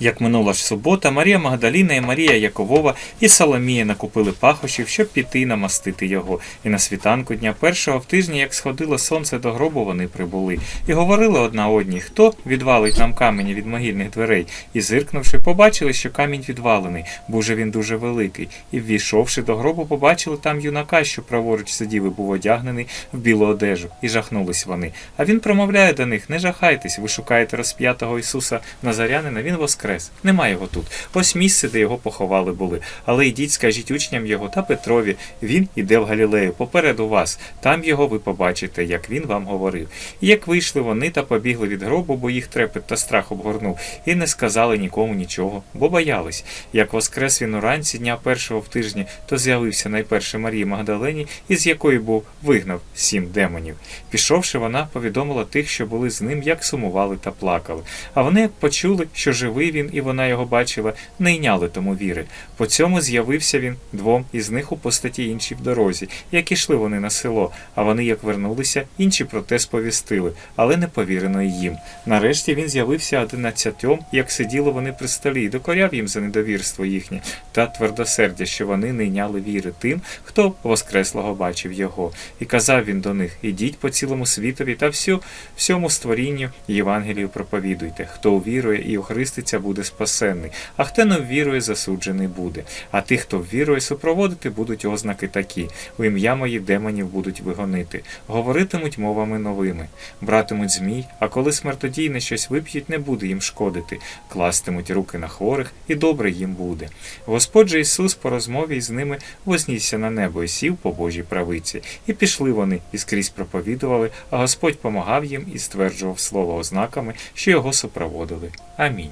Як минула ж субота, Марія Магдаліна і Марія Яковова і Соломія накупили пахощів, щоб піти намастити його. І на світанку дня першого в тижні, як сходило сонце до гробу, вони прибули. І говорили одна одній, хто відвалить нам камені від могильних дверей. І зиркнувши, побачили, що камінь відвалений, бо же він дуже великий. І ввійшовши до гробу, побачили там юнака, що праворуч сидів і був одягнений в білу одежу. І жахнулись вони. А він промовляє до них: не жахайтесь, ви шукаєте розп'ятого Ісуса Назарянина, він воскрес. Нема його тут. Ось місце, де його поховали були. Але йдіть, скажіть учням його та Петрові, він іде в Галілею, попереду вас. Там його ви побачите, як він вам говорив. І як вийшли вони та побігли від гробу, бо їх трепет та страх обгорнув, і не сказали нікому нічого, бо боялись. Як воскрес він уранці дня першого в тижні, то з'явився найперше Марії Магдалені, із якої був вигнав сім демонів. Пішовши, вона повідомила тих, що були з ним, як сумували та плакали. А вони, як почули, що живий він і вона його бачила, не йняли тому віри. По цьому з'явився він двом із них у постаті інші в дорозі, як ішли вони на село. А вони, як вернулися, інші про те сповістили, але не повірено їм. Нарешті він з'явився одинадцятьом, як сиділи вони при столі, і докоряв їм за недовірство їхнє та твердосердя, що вони не йняли віри тим, хто воскреслого бачив його. І казав він до них: ідіть по цілому світові та всю, всьому створінню Євангелію проповідуйте. Хто увірує і охриститься, буде спасенний, а хто не ввірує, засуджений буде. А тих, хто ввірує, супроводити будуть ознаки такі: у ім'я мої демонів будуть вигонити, говоритимуть мовами новими, братимуть змій, а коли смертодійне щось вип'ють, не буде їм шкодити, кластимуть руки на хворих, і добре їм буде. Господь же Ісус по розмові з ними вознісся на небо і сів по Божій правиці. І пішли вони, і скрізь проповідували, а Господь помагав їм і стверджував слово ознаками, що його супроводили. Амінь.